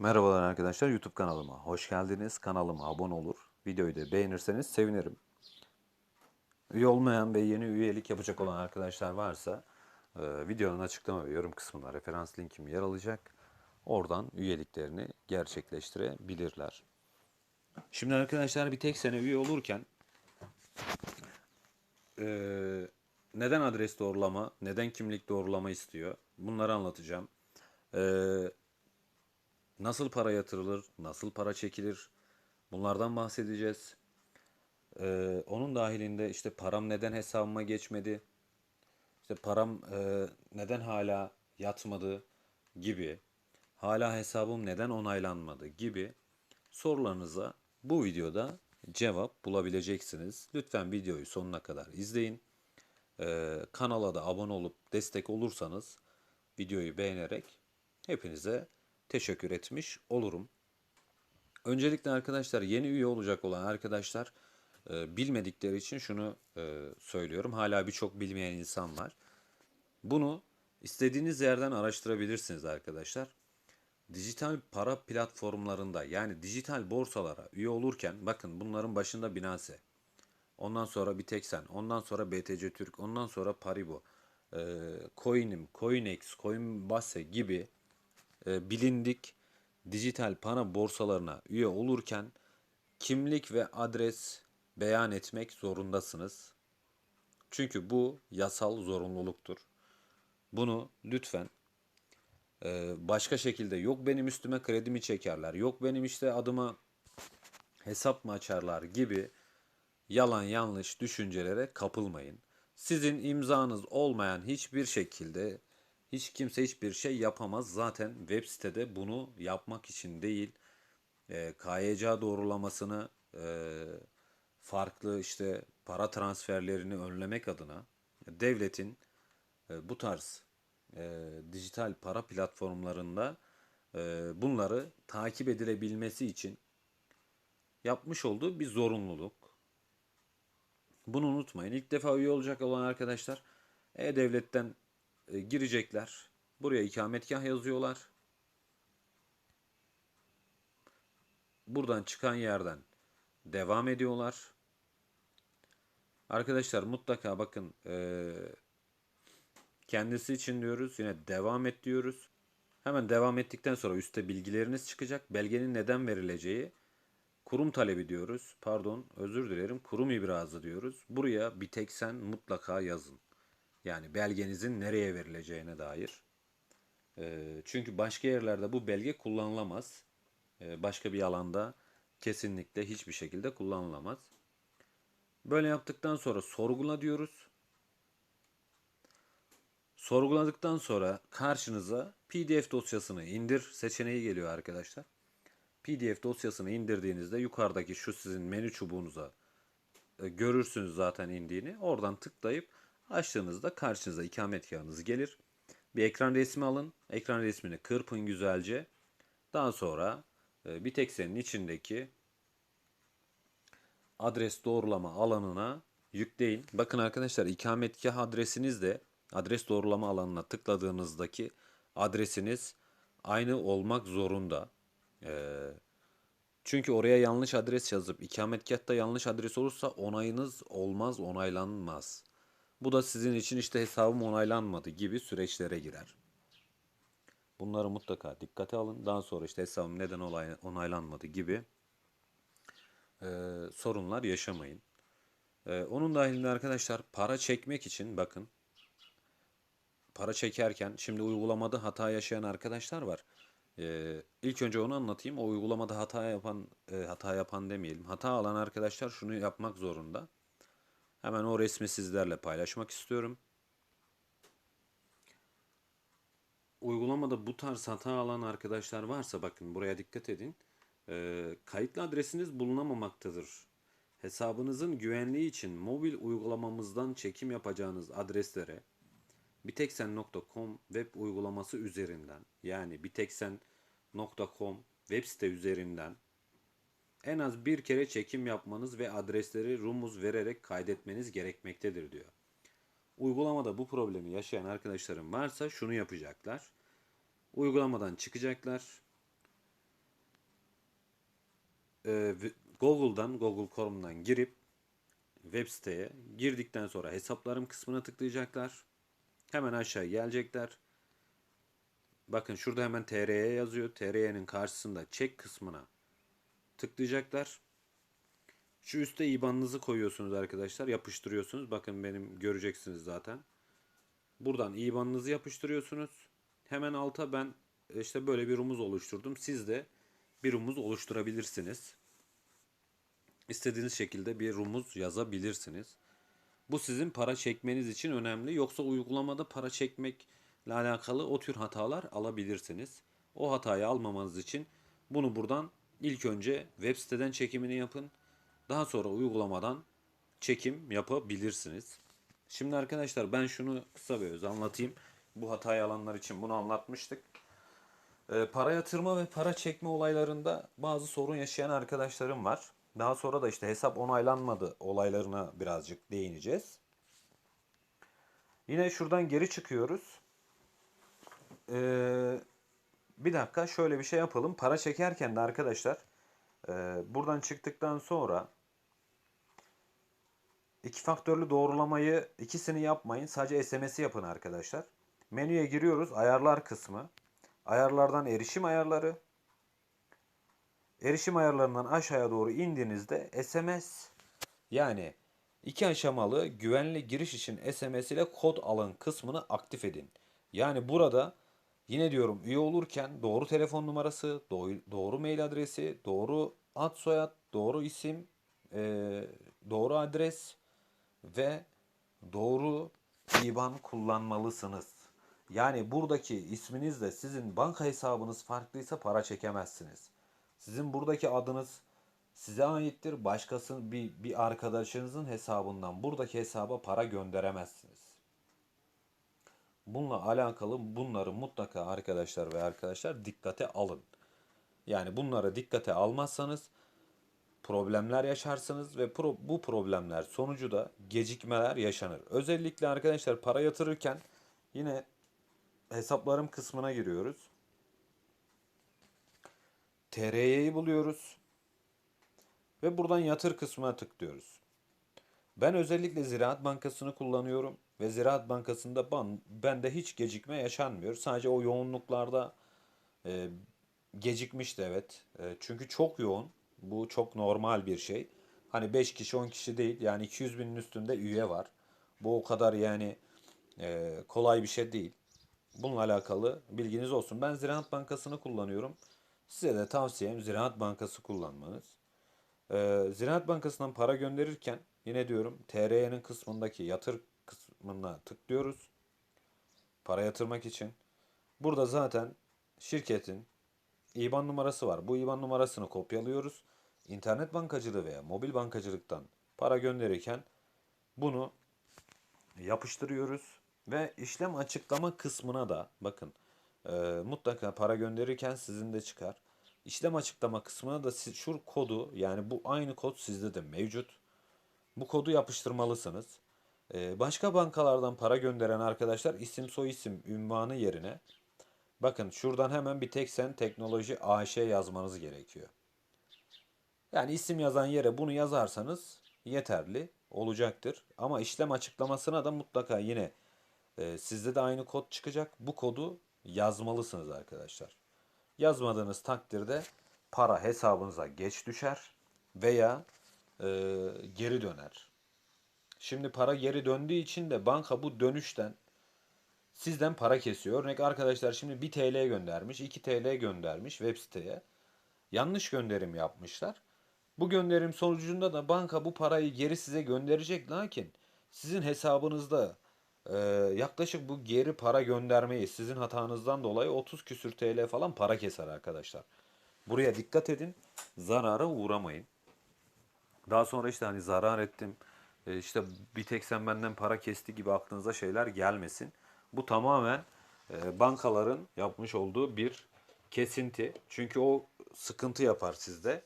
Merhabalar arkadaşlar YouTube kanalıma hoş geldiniz. Kanalıma abone olur. Videoyu da beğenirseniz sevinirim. Üye olmayan ve yeni üyelik yapacak olan arkadaşlar varsa e, videonun açıklama ve yorum kısmına referans linkim yer alacak. Oradan üyeliklerini gerçekleştirebilirler. Şimdi arkadaşlar bir tek sene üye olurken e, neden adres doğrulama, neden kimlik doğrulama istiyor? Bunları anlatacağım. Eee Nasıl para yatırılır, nasıl para çekilir bunlardan bahsedeceğiz. Ee, onun dahilinde işte param neden hesabıma geçmedi, işte param e, neden hala yatmadı gibi, hala hesabım neden onaylanmadı gibi sorularınıza bu videoda cevap bulabileceksiniz. Lütfen videoyu sonuna kadar izleyin. Ee, kanala da abone olup destek olursanız videoyu beğenerek hepinize teşekkür etmiş olurum. Öncelikle arkadaşlar yeni üye olacak olan arkadaşlar e, bilmedikleri için şunu e, söylüyorum. Hala birçok bilmeyen insan var. Bunu istediğiniz yerden araştırabilirsiniz arkadaşlar. Dijital para platformlarında yani dijital borsalara üye olurken bakın bunların başında Binance. Ondan sonra Bitexen, ondan sonra BTC Türk, ondan sonra Paribu, e, Coinim, Coinex, Coinbase gibi bilindik dijital para borsalarına üye olurken kimlik ve adres beyan etmek zorundasınız. Çünkü bu yasal zorunluluktur. Bunu lütfen e, başka şekilde yok benim üstüme kredimi çekerler, yok benim işte adıma hesap mı açarlar gibi yalan yanlış düşüncelere kapılmayın. Sizin imzanız olmayan hiçbir şekilde hiç kimse hiçbir şey yapamaz. Zaten web sitede bunu yapmak için değil, e, KYC doğrulamasını e, farklı işte para transferlerini önlemek adına devletin e, bu tarz e, dijital para platformlarında e, bunları takip edilebilmesi için yapmış olduğu bir zorunluluk. Bunu unutmayın. İlk defa üye olacak olan arkadaşlar E-Devlet'ten e, girecekler. Buraya ikametgah yazıyorlar. Buradan çıkan yerden devam ediyorlar. Arkadaşlar mutlaka bakın e, kendisi için diyoruz. Yine devam et diyoruz. Hemen devam ettikten sonra üstte bilgileriniz çıkacak. Belgenin neden verileceği kurum talebi diyoruz. Pardon özür dilerim kurum ibrazı diyoruz. Buraya bir tek sen mutlaka yazın. Yani belgenizin nereye verileceğine dair. Ee, çünkü başka yerlerde bu belge kullanılamaz. Ee, başka bir alanda kesinlikle hiçbir şekilde kullanılamaz. Böyle yaptıktan sonra sorgula diyoruz. Sorguladıktan sonra karşınıza PDF dosyasını indir seçeneği geliyor arkadaşlar. PDF dosyasını indirdiğinizde yukarıdaki şu sizin menü çubuğunuza e, görürsünüz zaten indiğini. Oradan tıklayıp Açtığınızda karşınıza ikametgahınız gelir. Bir ekran resmi alın. Ekran resmini kırpın güzelce. Daha sonra e, bir eksenin içindeki adres doğrulama alanına yükleyin. Bakın arkadaşlar ikametgah adresiniz de adres doğrulama alanına tıkladığınızdaki adresiniz aynı olmak zorunda. Ee, çünkü oraya yanlış adres yazıp ikametgahta yanlış adres olursa onayınız olmaz, onaylanmaz. Bu da sizin için işte hesabım onaylanmadı gibi süreçlere girer. Bunları mutlaka dikkate alın. Daha sonra işte hesabım neden onaylanmadı gibi e, sorunlar yaşamayın. E, onun dahilinde arkadaşlar para çekmek için bakın para çekerken şimdi uygulamada hata yaşayan arkadaşlar var. Ee, ilk önce onu anlatayım. O uygulamada hata yapan, e, hata yapan demeyelim. Hata alan arkadaşlar şunu yapmak zorunda. Hemen o resmi sizlerle paylaşmak istiyorum. Uygulamada bu tarz hata alan arkadaşlar varsa bakın buraya dikkat edin. E, kayıtlı adresiniz bulunamamaktadır. Hesabınızın güvenliği için mobil uygulamamızdan çekim yapacağınız adreslere biteksen.com web uygulaması üzerinden yani biteksen.com web site üzerinden en az bir kere çekim yapmanız ve adresleri rumuz vererek kaydetmeniz gerekmektedir diyor. Uygulamada bu problemi yaşayan arkadaşlarım varsa şunu yapacaklar. Uygulamadan çıkacaklar. e, v- Google'dan, Google Chrome'dan girip web siteye girdikten sonra hesaplarım kısmına tıklayacaklar. Hemen aşağı gelecekler. Bakın şurada hemen TRY yazıyor. TRY'nin karşısında çek kısmına tıklayacaklar. Şu üstte IBAN'ınızı koyuyorsunuz arkadaşlar. Yapıştırıyorsunuz. Bakın benim göreceksiniz zaten. Buradan IBAN'ınızı yapıştırıyorsunuz. Hemen alta ben işte böyle bir rumuz oluşturdum. Siz de bir rumuz oluşturabilirsiniz. İstediğiniz şekilde bir rumuz yazabilirsiniz. Bu sizin para çekmeniz için önemli. Yoksa uygulamada para çekmekle alakalı o tür hatalar alabilirsiniz. O hatayı almamanız için bunu buradan ilk önce web siteden çekimini yapın. Daha sonra uygulamadan çekim yapabilirsiniz. Şimdi arkadaşlar ben şunu kısa bir öz anlatayım. Bu hatayı alanlar için bunu anlatmıştık. Ee, para yatırma ve para çekme olaylarında bazı sorun yaşayan arkadaşlarım var. Daha sonra da işte hesap onaylanmadı olaylarına birazcık değineceğiz. Yine şuradan geri çıkıyoruz. Ee, bir dakika şöyle bir şey yapalım. Para çekerken de arkadaşlar e, buradan çıktıktan sonra iki faktörlü doğrulamayı ikisini yapmayın. Sadece SMS'i yapın arkadaşlar. Menüye giriyoruz. Ayarlar kısmı. Ayarlardan erişim ayarları. Erişim ayarlarından aşağıya doğru indiğinizde SMS yani iki aşamalı güvenli giriş için SMS ile kod alın kısmını aktif edin. Yani burada yine diyorum üye olurken doğru telefon numarası, doğru, doğru mail adresi, doğru ad soyad, doğru isim, eee, doğru adres ve doğru IBAN kullanmalısınız. Yani buradaki isminizle sizin banka hesabınız farklıysa para çekemezsiniz. Sizin buradaki adınız size aittir. Başkası bir, bir arkadaşınızın hesabından buradaki hesaba para gönderemezsiniz. Bununla alakalı bunları mutlaka arkadaşlar ve arkadaşlar dikkate alın. Yani bunları dikkate almazsanız problemler yaşarsınız ve pro- bu problemler sonucu da gecikmeler yaşanır. Özellikle arkadaşlar para yatırırken yine hesaplarım kısmına giriyoruz. TRY'yi buluyoruz. Ve buradan yatır kısmına tıklıyoruz. Ben özellikle Ziraat Bankası'nı kullanıyorum ve Ziraat Bankası'nda ban, bende hiç gecikme yaşanmıyor. Sadece o yoğunluklarda e, gecikmişti evet. E, çünkü çok yoğun. Bu çok normal bir şey. Hani 5 kişi 10 kişi değil. Yani 200 binin üstünde üye var. Bu o kadar yani e, kolay bir şey değil. Bununla alakalı bilginiz olsun. Ben Ziraat Bankası'nı kullanıyorum. Size de tavsiyem Ziraat Bankası kullanmanız. Ee, Ziraat Bankası'ndan para gönderirken yine diyorum TRY'nin kısmındaki yatır kısmına tıklıyoruz. Para yatırmak için. Burada zaten şirketin IBAN numarası var. Bu IBAN numarasını kopyalıyoruz. İnternet bankacılığı veya mobil bankacılıktan para gönderirken bunu yapıştırıyoruz ve işlem açıklama kısmına da bakın e, mutlaka para gönderirken sizin de çıkar. İşlem açıklama kısmına da siz, şu kodu yani bu aynı kod sizde de mevcut. Bu kodu yapıştırmalısınız. E, başka bankalardan para gönderen arkadaşlar isim soy isim ünvanı yerine bakın şuradan hemen bir tek sen teknoloji AŞ yazmanız gerekiyor. Yani isim yazan yere bunu yazarsanız yeterli olacaktır. Ama işlem açıklamasına da mutlaka yine e, sizde de aynı kod çıkacak. Bu kodu yazmalısınız arkadaşlar. Yazmadığınız takdirde para hesabınıza geç düşer veya e, geri döner. Şimdi para geri döndüğü için de banka bu dönüşten sizden para kesiyor. Örnek arkadaşlar şimdi 1 TL göndermiş, 2 TL göndermiş web siteye. Yanlış gönderim yapmışlar. Bu gönderim sonucunda da banka bu parayı geri size gönderecek. Lakin sizin hesabınızda e, yaklaşık bu geri para göndermeyi sizin hatanızdan dolayı 30 küsür TL falan para keser arkadaşlar. Buraya dikkat edin. Zarara uğramayın. Daha sonra işte hani zarar ettim. E, işte bir tek sen benden para kesti gibi aklınıza şeyler gelmesin. Bu tamamen e, bankaların yapmış olduğu bir kesinti. Çünkü o sıkıntı yapar sizde.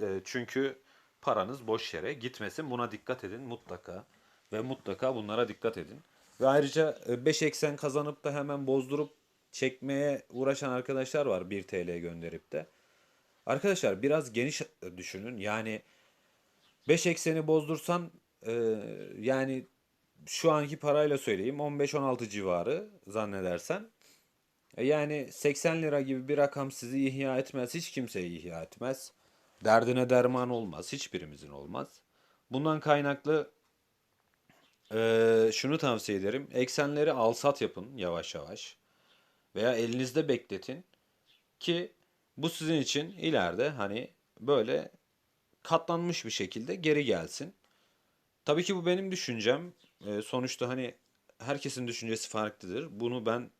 E, çünkü paranız boş yere gitmesin. Buna dikkat edin mutlaka. Ve mutlaka bunlara dikkat edin. Ve ayrıca 5 eksen kazanıp da hemen bozdurup çekmeye uğraşan arkadaşlar var 1 TL gönderip de. Arkadaşlar biraz geniş düşünün. Yani 5 ekseni bozdursan e, yani şu anki parayla söyleyeyim 15-16 civarı zannedersen. E, Yani 80 lira gibi bir rakam sizi ihya etmez. Hiç kimseyi ihya etmez. Derdine derman olmaz. Hiçbirimizin olmaz. Bundan kaynaklı e, şunu tavsiye ederim. Eksenleri al sat yapın yavaş yavaş. Veya elinizde bekletin ki bu sizin için ileride hani böyle katlanmış bir şekilde geri gelsin. Tabii ki bu benim düşüncem. Ee, sonuçta hani herkesin düşüncesi farklıdır. Bunu ben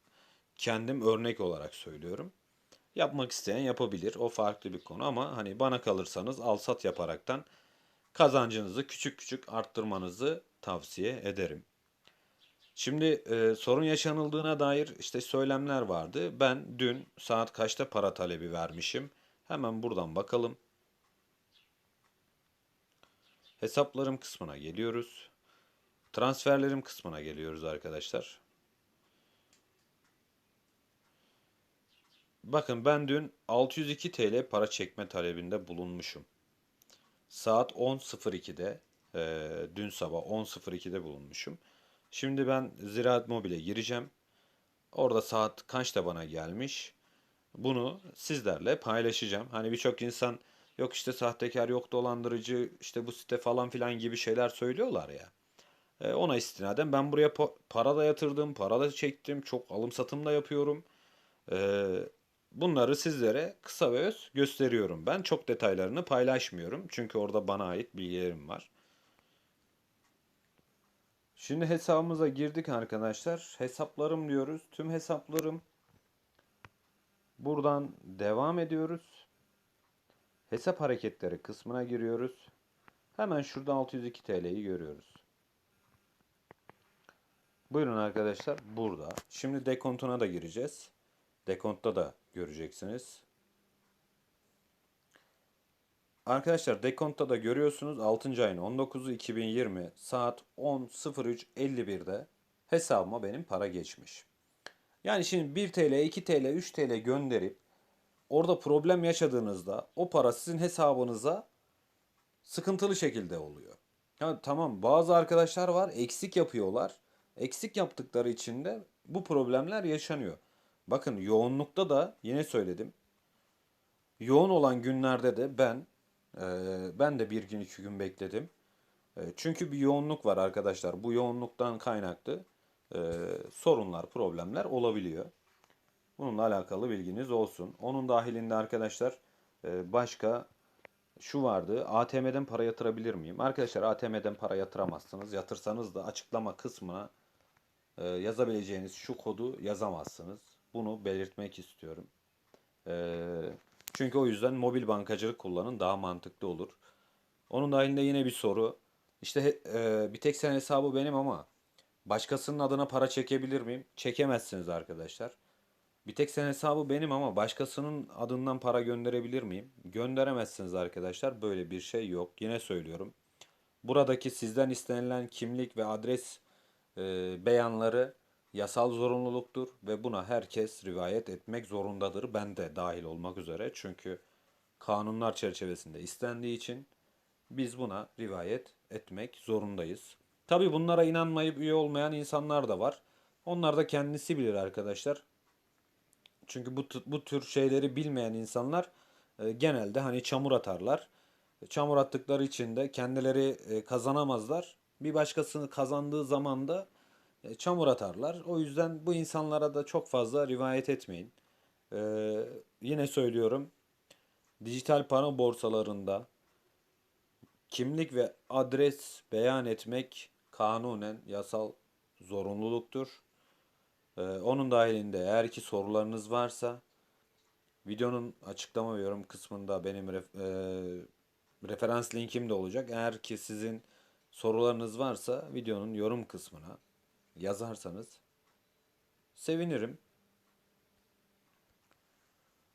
kendim örnek olarak söylüyorum. Yapmak isteyen yapabilir. O farklı bir konu ama hani bana kalırsanız al-sat yaparaktan kazancınızı küçük küçük arttırmanızı tavsiye ederim. Şimdi e, sorun yaşanıldığına dair işte söylemler vardı. Ben dün saat kaçta para talebi vermişim? Hemen buradan bakalım. Hesaplarım kısmına geliyoruz. Transferlerim kısmına geliyoruz arkadaşlar. Bakın ben dün 602 TL para çekme talebinde bulunmuşum. Saat 10.02'de e, dün sabah 10.02'de bulunmuşum. Şimdi ben Ziraat Mobil'e gireceğim. Orada saat kaçta bana gelmiş? Bunu sizlerle paylaşacağım. Hani birçok insan yok işte sahtekar, yok dolandırıcı, işte bu site falan filan gibi şeyler söylüyorlar ya. E, ona istinaden ben buraya po- para da yatırdım, para da çektim, çok alım satım da yapıyorum. E, bunları sizlere kısa ve öz gösteriyorum. Ben çok detaylarını paylaşmıyorum. Çünkü orada bana ait bilgilerim var. Şimdi hesabımıza girdik arkadaşlar. Hesaplarım diyoruz. Tüm hesaplarım. Buradan devam ediyoruz. Hesap hareketleri kısmına giriyoruz. Hemen şurada 602 TL'yi görüyoruz. Buyurun arkadaşlar burada. Şimdi dekontuna da gireceğiz. Dekontta da göreceksiniz. Arkadaşlar dekontta da görüyorsunuz 6. ayın 19'u 2020 saat 10.03.51'de hesabıma benim para geçmiş. Yani şimdi 1 TL, 2 TL, 3 TL gönderip orada problem yaşadığınızda o para sizin hesabınıza sıkıntılı şekilde oluyor. Ya tamam bazı arkadaşlar var eksik yapıyorlar. Eksik yaptıkları için de bu problemler yaşanıyor. Bakın yoğunlukta da yine söyledim. Yoğun olan günlerde de ben e, ben de bir gün iki gün bekledim. E, çünkü bir yoğunluk var arkadaşlar. Bu yoğunluktan kaynaklı e, sorunlar, problemler olabiliyor. Bununla alakalı bilginiz olsun. Onun dahilinde arkadaşlar e, başka şu vardı. ATM'den para yatırabilir miyim? Arkadaşlar ATM'den para yatıramazsınız. Yatırsanız da açıklama kısmına e, yazabileceğiniz şu kodu yazamazsınız. Bunu belirtmek istiyorum. E, çünkü o yüzden mobil bankacılık kullanın daha mantıklı olur. Onun dahilinde yine bir soru. İşte bir tek sen hesabı benim ama başkasının adına para çekebilir miyim? Çekemezsiniz arkadaşlar. Bir tek sen hesabı benim ama başkasının adından para gönderebilir miyim? Gönderemezsiniz arkadaşlar. Böyle bir şey yok. Yine söylüyorum. Buradaki sizden istenilen kimlik ve adres e, beyanları yasal zorunluluktur ve buna herkes rivayet etmek zorundadır. Ben de dahil olmak üzere. Çünkü kanunlar çerçevesinde istendiği için biz buna rivayet etmek zorundayız. Tabii bunlara inanmayıp üye olmayan insanlar da var. Onlar da kendisi bilir arkadaşlar. Çünkü bu, bu tür şeyleri bilmeyen insanlar e, genelde hani çamur atarlar. Çamur attıkları için de kendileri e, kazanamazlar. Bir başkasını kazandığı zaman da e, çamur atarlar. O yüzden bu insanlara da çok fazla rivayet etmeyin. E, yine söylüyorum. Dijital para borsalarında kimlik ve adres beyan etmek kanunen yasal zorunluluktur. Ee, onun dahilinde eğer ki sorularınız varsa videonun açıklama ve yorum kısmında benim ref- e, referans linkim de olacak. Eğer ki sizin sorularınız varsa videonun yorum kısmına yazarsanız sevinirim.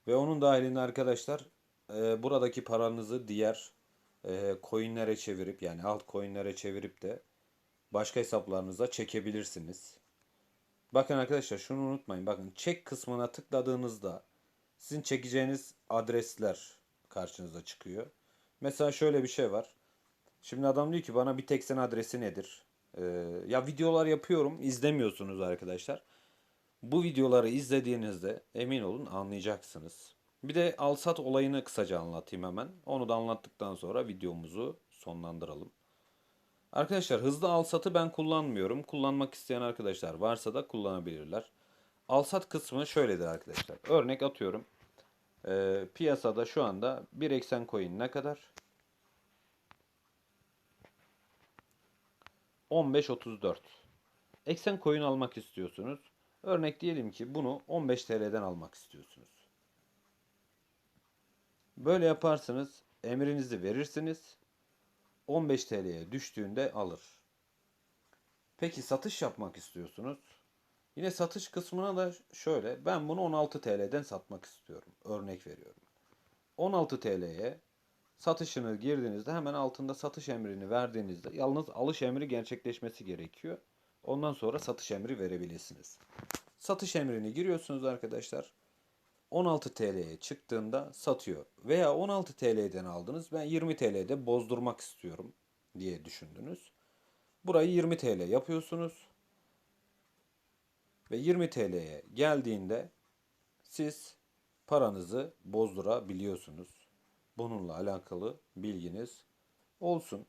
Ve onun dahilinde arkadaşlar e, buradaki paranızı diğer e, coinlere çevirip yani alt coinlere çevirip de başka hesaplarınıza çekebilirsiniz. Bakın arkadaşlar şunu unutmayın. Bakın çek kısmına tıkladığınızda sizin çekeceğiniz adresler karşınıza çıkıyor. Mesela şöyle bir şey var. Şimdi adam diyor ki bana bir tek sen adresi nedir? Ee, ya videolar yapıyorum izlemiyorsunuz arkadaşlar. Bu videoları izlediğinizde emin olun anlayacaksınız. Bir de alsat olayını kısaca anlatayım hemen. Onu da anlattıktan sonra videomuzu sonlandıralım. Arkadaşlar hızlı alsatı ben kullanmıyorum. Kullanmak isteyen arkadaşlar varsa da kullanabilirler. Alsat kısmı şöyledir arkadaşlar. Örnek atıyorum. Ee, piyasada şu anda bir eksen coin ne kadar? 15.34. Eksen coin almak istiyorsunuz. Örnek diyelim ki bunu 15 TL'den almak istiyorsunuz. Böyle yaparsınız. Emrinizi verirsiniz. 15 TL'ye düştüğünde alır. Peki satış yapmak istiyorsunuz. Yine satış kısmına da şöyle. Ben bunu 16 TL'den satmak istiyorum. Örnek veriyorum. 16 TL'ye satışını girdiğinizde hemen altında satış emrini verdiğinizde yalnız alış emri gerçekleşmesi gerekiyor. Ondan sonra satış emri verebilirsiniz. Satış emrini giriyorsunuz arkadaşlar. 16 TL'ye çıktığında satıyor. Veya 16 TL'den aldınız ben 20 TL'de bozdurmak istiyorum diye düşündünüz. Burayı 20 TL yapıyorsunuz. Ve 20 TL'ye geldiğinde siz paranızı bozdurabiliyorsunuz. Bununla alakalı bilginiz olsun.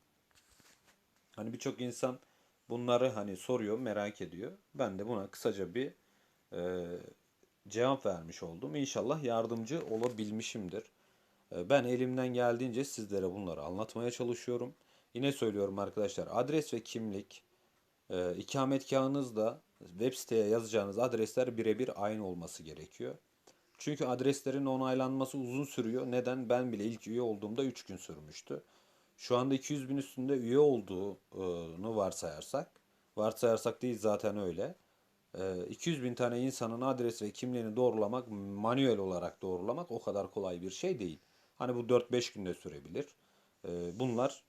Hani birçok insan bunları hani soruyor, merak ediyor. Ben de buna kısaca bir e, cevap vermiş oldum. İnşallah yardımcı olabilmişimdir. E, ben elimden geldiğince sizlere bunları anlatmaya çalışıyorum. Yine söylüyorum arkadaşlar adres ve kimlik, e, ikametgahınız da web siteye yazacağınız adresler birebir aynı olması gerekiyor. Çünkü adreslerin onaylanması uzun sürüyor. Neden? Ben bile ilk üye olduğumda 3 gün sürmüştü. Şu anda 200 bin üstünde üye olduğunu varsayarsak, varsayarsak değil zaten öyle. 200 bin tane insanın adres ve kimliğini doğrulamak, manuel olarak doğrulamak o kadar kolay bir şey değil. Hani bu 4-5 günde sürebilir. Bunlar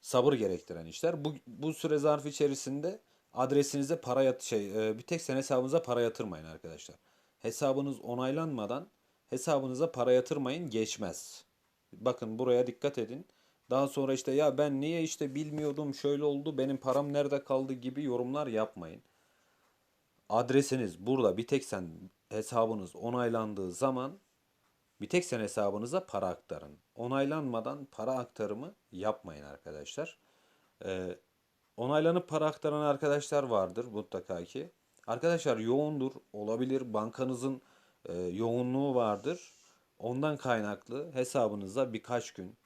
sabır gerektiren işler. Bu, bu süre zarfı içerisinde adresinize para yat şey bir tek sen hesabınıza para yatırmayın arkadaşlar. Hesabınız onaylanmadan hesabınıza para yatırmayın geçmez. Bakın buraya dikkat edin. Daha sonra işte ya ben niye işte bilmiyordum şöyle oldu benim param nerede kaldı gibi yorumlar yapmayın. Adresiniz burada bir tek sen hesabınız onaylandığı zaman bir tek sen hesabınıza para aktarın. Onaylanmadan para aktarımı yapmayın arkadaşlar. Ee, onaylanıp para aktaran arkadaşlar vardır mutlaka ki. Arkadaşlar yoğundur olabilir bankanızın e, yoğunluğu vardır. Ondan kaynaklı hesabınıza birkaç gün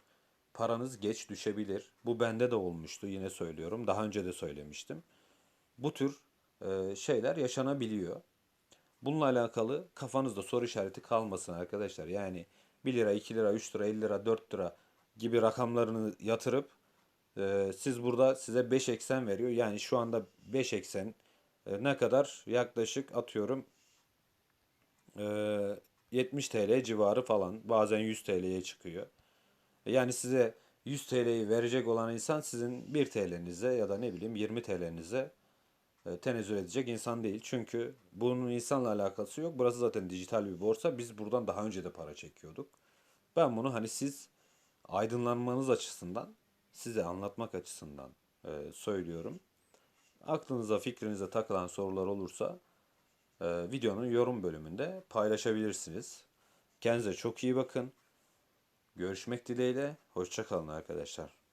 paranız geç düşebilir. Bu bende de olmuştu yine söylüyorum. Daha önce de söylemiştim. Bu tür e, şeyler yaşanabiliyor. Bununla alakalı kafanızda soru işareti kalmasın arkadaşlar. Yani 1 lira, 2 lira, 3 lira, 50 lira, 4 lira gibi rakamlarını yatırıp e, siz burada size 5 eksen veriyor. Yani şu anda 5 eksen e, ne kadar? Yaklaşık atıyorum e, 70 TL civarı falan. Bazen 100 TL'ye çıkıyor. Yani size 100 TL'yi verecek olan insan sizin 1 TL'nize ya da ne bileyim 20 TL'nize e, tenezzül edecek insan değil. Çünkü bunun insanla alakası yok. Burası zaten dijital bir borsa. Biz buradan daha önce de para çekiyorduk. Ben bunu hani siz aydınlanmanız açısından, size anlatmak açısından e, söylüyorum. Aklınıza, fikrinize takılan sorular olursa e, videonun yorum bölümünde paylaşabilirsiniz. Kendinize çok iyi bakın. Görüşmek dileğiyle. Hoşçakalın arkadaşlar.